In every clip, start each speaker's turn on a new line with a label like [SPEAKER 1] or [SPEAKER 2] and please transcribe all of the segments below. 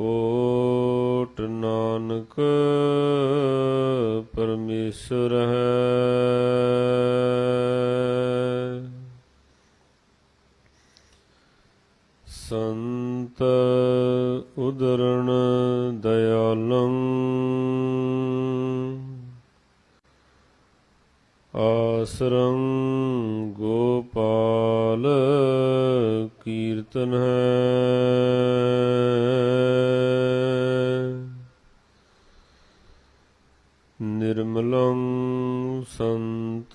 [SPEAKER 1] ਓਟ ਨਾਨਕ ਪਰਮੇਸ਼ਰ ਹੈ। ਸੰਤ ਉਦਰਣ ਦਇਆਲੰ ਆਸਰੰ ਗੋਪਾਲ ਕੀਰਤਨ ਹੈ। ਨਿਰਮਲੰ ਸੰਤ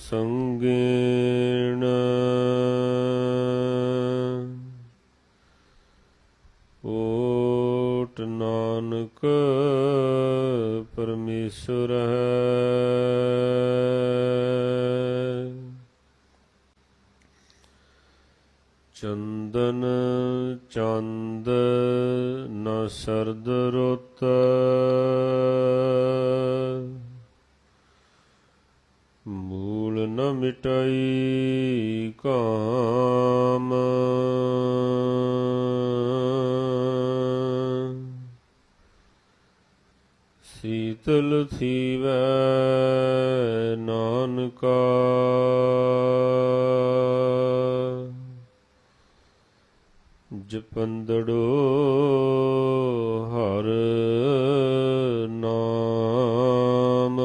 [SPEAKER 1] ਸੰਗੇਣ ਓਟ ਨਾਨਕ ਪਰਮੇਸ਼ਰ ਹੈ ਚੰਦਨ ਚੰਦ ਨ ਸਰਦ ਰੁੱਤ। ਮੂਲ ਨ ਮਿਟਾਈ ਕਾਮ। ਸੀਤਲ ਥੀਵੈ ਨਾਨਕਾ। ਜਪੰਦੜੋ ਹਰ ਨਾਮ।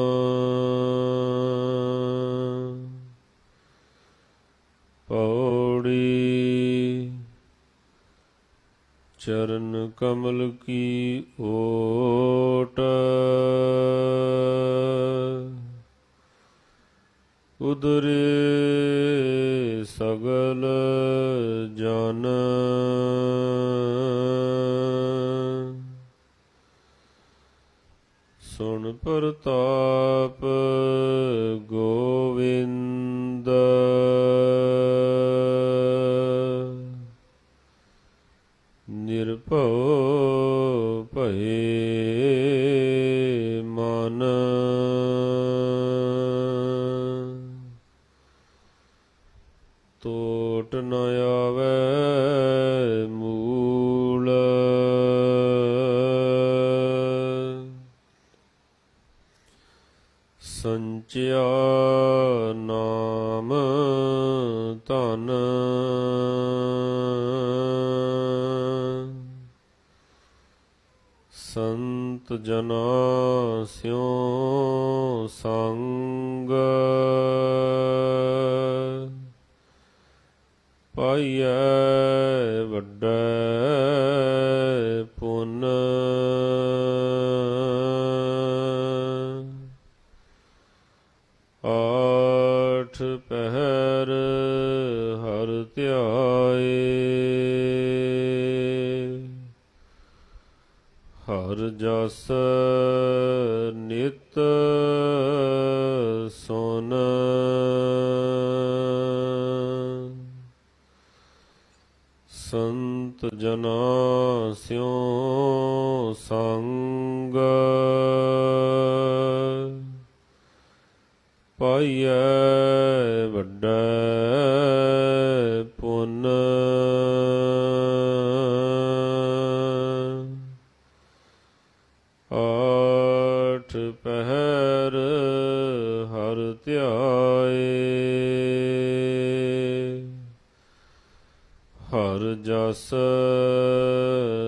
[SPEAKER 1] ਪੌੜੀ ਚਰਨ ਕਮਲ ਕੀ ਓਟ। ਉਦਰੇ ਸਗਲ ਜਨ। ਸੁਣ ਪ੍ਰਤਾਪ ਗੋਵਿੰਦ। ਨਿਰਭਉ ਭਏ ਮਨ। ਟੋਟ ਨ ਸੰਚਿਆ ਨਾਮ ਧਨ। ਸੰਤ ਜਨਾ ਸਿਉ ਸੰਗ ਹਰ ਜਸ ਨਿਤ ਸੁਨ। ਸੰਤ ਜਨਾ ਸਿਉ ਸੰਗ। ਪਾਈਐ ਹਰ ਜਸ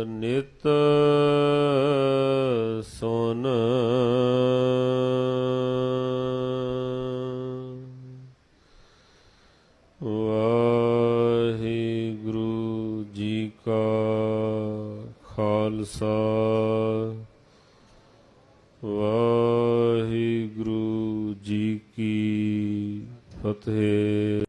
[SPEAKER 1] ਨਿਤ ਸੁਨ। ਵਾਹਿਗੁਰੂ ਜੀ ਕਾ ਖਾਲਸਾ। ਵਾਹਿਗੁਰੂ ਜੀ ਕੀ ਫਤਿਹ।